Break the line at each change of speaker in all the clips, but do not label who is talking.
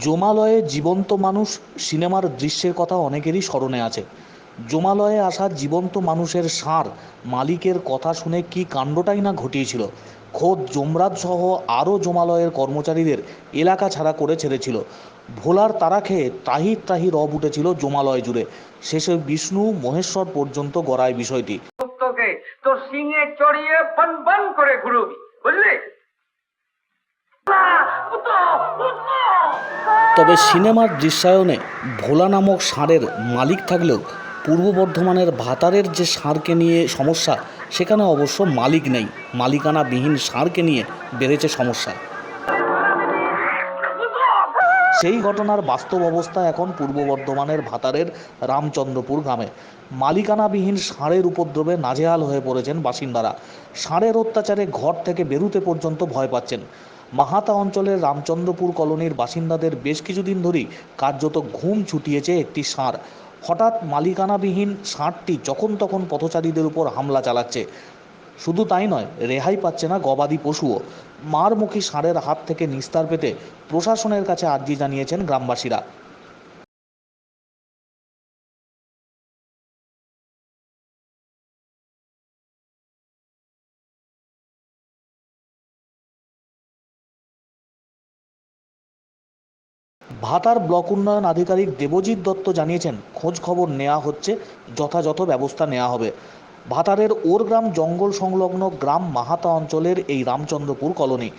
জমালয়ে জীবন্ত মানুষ সিনেমার দৃশ্যের কথা অনেকেরই স্মরণে আছে। জমালয়ে আসা জীবন্ত মানুষের সার মালিকের কথা শুনে কি কাণ্ডটাই না ঘটিয়েছিল? খোদ যমরাজ সহ আরও জমালয়ের কর্মচারীদের এলাকা ছাড়া করে ছেড়েছিল। ভোলার তারা খেয়ে ত্রাহি ত্রাহি রব উঠেছিল জমালয় জুড়ে। শেষে বিষ্ণু মহেশ্বর পর্যন্ত গড়ায় বিষয়টি।
চড়িয়ে করে
তবে সিনেমার দৃশ্যায়নে ভোলা নামক ষাঁড়ের মালিক থাকলেও পূর্ব বর্ধমানের ভাতারের যে ষাঁড়কে নিয়ে সমস্যা, সেখানে অবশ্য মালিক নেই। মালিকানাবিহীন ষাঁড়কে নিয়ে বেড়েছে সমস্যা। সেই ঘটনার বাস্তব অবস্থা এখন পূর্ব বর্ধমানের ভাতারের রামচন্দ্রপুর গ্রামে। মালিকানাবিহীন ষাঁড়ের উপদ্রবে নাজেহাল হয়ে পড়েছেন বাসিন্দারা। ষাঁড়ের অত্যাচারে ঘর থেকে বেরুতে পর্যন্ত ভয় পাচ্ছেন। মাহাতা অঞ্চলের রামচন্দ্রপুর কলোনির বাসিন্দাদের বেশ কিছুদিন ধরেই কার্যত ঘুম ছুটিয়েছে একটি ষাঁড়। হঠাৎ মালিকানাবিহীন ষাঁড়টি যখন তখন পথচারীদের উপর হামলা চালাচ্ছে। শুধু তাই নয়, রেহাই পাচ্ছে না গবাদি পশুও। মারমুখী ষাঁড়ের হাত থেকে নিস্তার পেতে প্রশাসনের কাছে আর্জি জানিয়েছেন গ্রামবাসীরা। ভাতার ব্লক উন্নয়ন আধিকারিক দেবজিৎ দত্ত জানিয়েছেন খোঁজ খবর নেওয়া হচ্ছে, যথাযথ ব্যবস্থা নেওয়া হবে। ভাতারের ওরগ্রাম জঙ্গল সংলগ্ন গ্রাম মাহাতা অঞ্চলের এই রামচন্দ্রপুর কলোনি।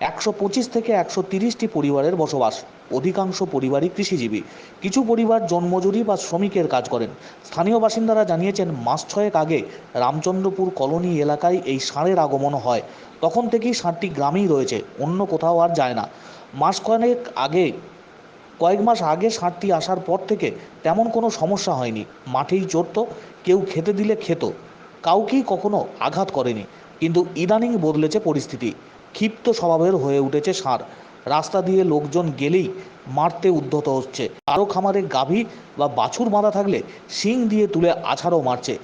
একশো পঁচিশ থেকে একশো তিরিশটি পরিবারের বসবাস। অধিকাংশ পরিবারই কৃষিজীবী। কিছু পরিবার জন্মজুরি বা শ্রমিকের কাজ করেন। স্থানীয় বাসিন্দারা জানিয়েছেন, মাস ছয়েক আগে রামচন্দ্রপুর কলোনি এলাকায় এই ষাঁড়ের আগমন হয়। তখন থেকেই ষাঁড়টি গ্রামেই রয়েছে, অন্য কোথাও আর যায় না। মাস কয়েক আগে কয়েক মাস আগে ষাঁড়টি আসার পর থেকে তেমন কোনো সমস্যা হয়নি। মাঠেই চড়তো, কেউ খেতে দিলে খেত, কাউকেই কখনো আঘাত করেনি। কিন্তু ইদানিং বদলেছে পরিস্থিতি। ক্ষিপ্ত স্বভাবের হয়ে উঠেছে ষাঁড় রাস্তা দিয়ে লোকজন গেলেই মারতে উদ্ধত হচ্ছে। আরও খামারে গাভী বা বাছুর বাঁধা থাকলে শিং দিয়ে তুলে আছাড়ও মারছে।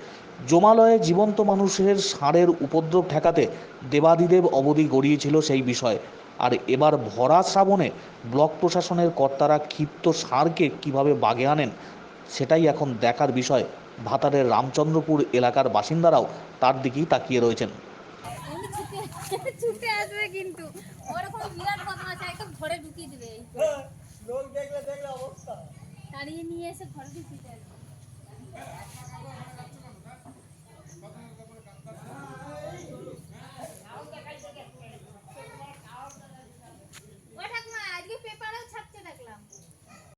জমালয়ে জীবন্ত মানুষের ষাঁড়ের উপদ্রব ঠেকাতে দেবাদিদেব অবধি গড়িয়েছিল সেই বিষয়। আর এবার ভরা শ্রাবণে ব্লক প্রশাসনের কর্তারা ক্ষিপ্ত সারকে কীভাবে বাগে আনেন সেটাই এখন দেখার বিষয়। ভাতারের রামচন্দ্রপুর এলাকার বাসিন্দারাও তার দিকেই তাকিয়ে রয়েছেন।
ছুটে ছুটে আসবে কিন্তু। ওরকম বিরাট বদমাশ একদম ঘরে ঢুকিয়ে দেবে। এই তো। তাড়িয়ে নিয়ে এসে ঘরে ঢুকিয়ে দেবে।